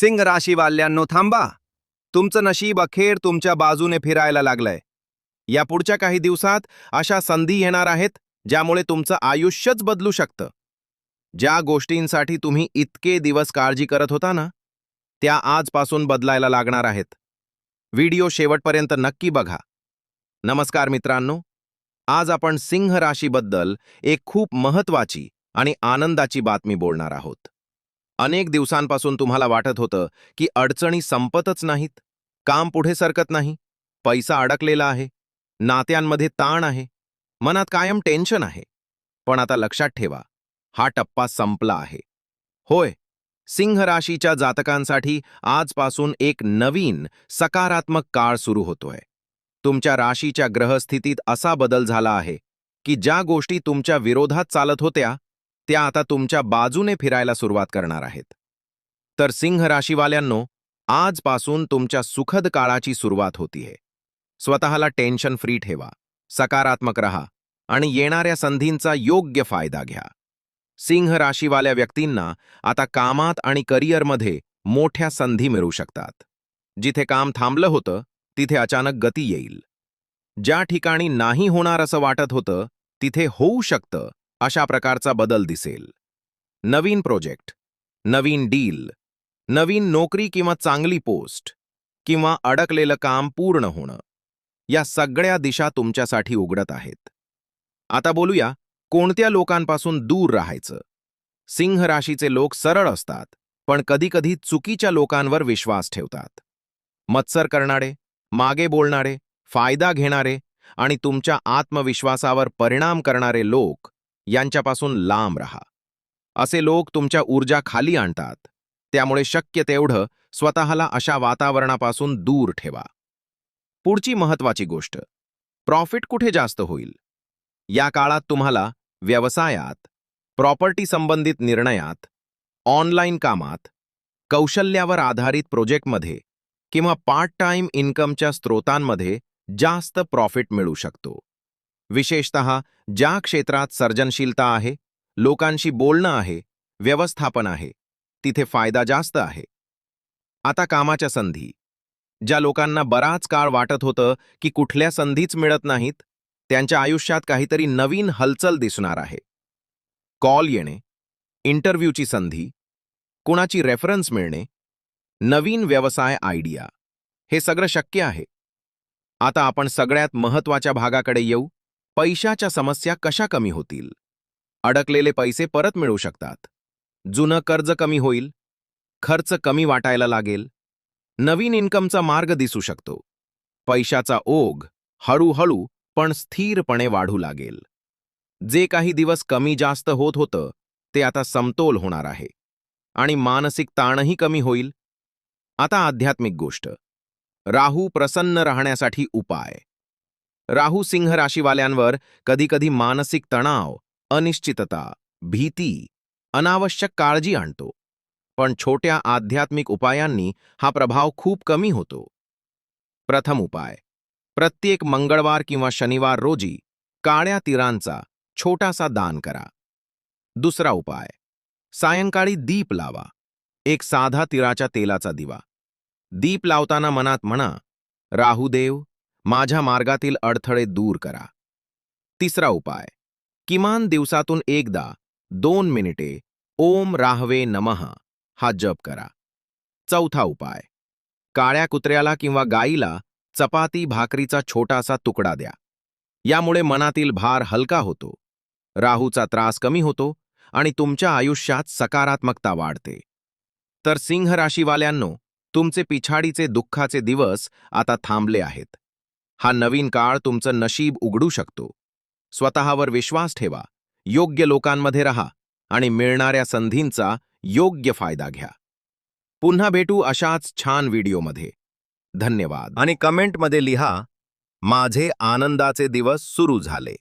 सिंह राशीवाल्यांनो थांबा. तुमचं नशीब अखेर तुमच्या बाजूने फिरायला लागलंय. या पुढच्या काही दिवसात अशा संधी येणार आहेत ज्यामुळे तुमचं आयुष्यच बदलू शकतं. ज्या गोष्टींसाठी तुम्ही इतके दिवस काळजी करत होता ना त्या आजपासून बदलायला लागणार आहेत. व्हिडिओ शेवटपर्यंत नक्की बघा. नमस्कार मित्रांनो. आज आपण सिंह राशीबद्दल एक खूप महत्वाची आणि आनंदाची बातमी बोलणार आहोत. अनेक दिवसांपासून तुम्हाला वाटत होतं की अडचणी संपतच नाहीत. काम पुढे सरकत नाही. पैसा अडकलेला आहे. नात्यांमध्ये ताण आहे. मनात कायम टेन्शन आहे. पण आता लक्षात ठेवा हा टप्पा संपला आहे. होय सिंह राशीच्या जातकांसाठी आजपासून एक नवीन सकारात्मक काळ सुरू होतोय. तुमच्या राशीच्या ग्रहस्थितीत असा बदल झाला आहे की ज्या गोष्टी तुमच्या विरोधात चालत होत्या त्या आता तुमच्या बाजूने फिरायला सुरुवात करणार आहेत. तर सिंह राशीवाल्यांनो आजपासून तुमच्या सुखद काळाची सुरुवात होतीये स्वतःला टेन्शन फ्री ठेवा सकारात्मक रहा आणि येणाऱ्या संधींचा योग्य फायदा घ्या. सिंह राशीवाल्या व्यक्तींना आता कामात आणि करिअरमध्ये मोठ्या संधी मिळू शकतात. जिथे काम थांबलं होतं तिथे अचानक गती येईल. ज्या ठिकाणी नाही होणार असं वाटत होतं तिथे होऊ शकतं अशा प्रकारचा बदल दिसेल. नवीन प्रोजेक्ट नवीन डील नवीन नोकरी किंवा चांगली पोस्ट किंवा अडकलेलं काम पूर्ण होणं या सगळ्या दिशा तुमच्यासाठी उघडत आहेत. आता बोलूया कोणत्या लोकांपासून दूर राहायचं? सिंह राशीचे लोक सरळ असतात पण कधीकधी चुकीच्या लोकांवर विश्वास ठेवतात. मत्सर करणारे मागे बोलणारे फायदा घेणारे आणि तुमच्या आत्मविश्वासावर परिणाम करणारे लोक यांच्यापासून लांब राहा. असे लोक तुमच्या ऊर्जा खाली आणतात. त्यामुळे शक्य तेवढं स्वतःला अशा वातावरणापासून दूर ठेवा. पुढची महत्वाची गोष्ट प्रॉफिट कुठे जास्त होईल? या काळात तुम्हाला व्यवसायात प्रॉपर्टी संबंधित निर्णयात ऑनलाईन कामात कौशल्यावर आधारित प्रोजेक्टमध्ये किंवा पार्ट टाइम इन्कमच्या स्रोतांमध्ये जास्त प्रॉफिट मिळू शकतो. विशेषत ज्या क्षेत्रात सर्जनशीलता आहे लोकांशी बोलणं आहे व्यवस्थापन आहे तिथे फायदा जास्त आहे. आता कामाच्या संधी. ज्या लोकांना बराच काळ वाटत होतं की कुठल्या संधीच मिळत नाहीत त्यांच्या आयुष्यात काहीतरी नवीन हलचल दिसणार आहे. कॉल येणे इंटरव्ह्यूची संधी कुणाची रेफरन्स मिळणे नवीन व्यवसाय आयडिया हे सगळं शक्य आहे. आता आपण सगळ्यात महत्त्वाच्या भागाकडे येऊ. पैशाच्या समस्या कशा कमी होतील? अडकलेले पैसे परत मिळू शकतात. जुनं कर्ज कमी होईल. खर्च कमी वाटायला लागेल. नवीन इन्कमचा मार्ग दिसू शकतो. पैशाचा ओघ हळूहळू पण स्थिरपणे वाढू लागेल. जे काही दिवस कमी जास्त होत होतं ते आता समतोल होणार आहे. आणि मानसिक ताणही कमी होईल. आता आध्यात्मिक गोष्ट. राहू प्रसन्न राहण्यासाठी उपाय. राहू सिंह राशीवाल्यांवर कधीकधी मानसिक तणाव अनिश्चितता भीती अनावश्यक काळजी आणतो. पण छोट्या आध्यात्मिक उपायांनी हा प्रभाव खूप कमी होतो. प्रथम उपाय. प्रत्येक मंगळवार किंवा शनिवार रोजी काळ्या तीरांचा छोटासा दान करा. दुसरा उपाय. सायंकाळी दीप लावा. एक साधा तिराच्या तेलाचा दिवा. दीप लावताना मनात म्हणा राहुदेव माझ्या मार्गातील अडथळे दूर करा. तिसरा उपाय. किमान दिवसातून एकदा दोन मिनिटे ओम राहवे नमः हा जप करा. चौथा उपाय. काळ्या कुत्र्याला किंवा गाईला चपाती भाकरीचा छोटासा तुकडा द्या. यामुळे मनातील भार हलका होतो. राहूचा त्रास कमी होतो आणि तुमच्या आयुष्यात सकारात्मकता वाढते. तर सिंह राशीवाल्यांनो तुमचे पिछाडीचे दुःखाचे दिवस आता थांबले आहेत. हा नवीन काळ तुमचं नशीब उघडू शकतो. स्वतःवर विश्वास ठेवा. योग्य लोकांमध्ये रहा आणि मिळणाऱ्या संधींचा योग्य फायदा घ्या. पुन्हा भेटू अशाच छान व्हिडिओमध्ये. धन्यवाद. आणि कमेंटमध्ये लिहा माझे आनंदाचे दिवस सुरू झाले.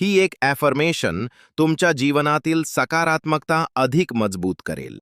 ही एक ॲफर्मेशन तुमच्या जीवनातील सकारात्मकता अधिक मजबूत करेल.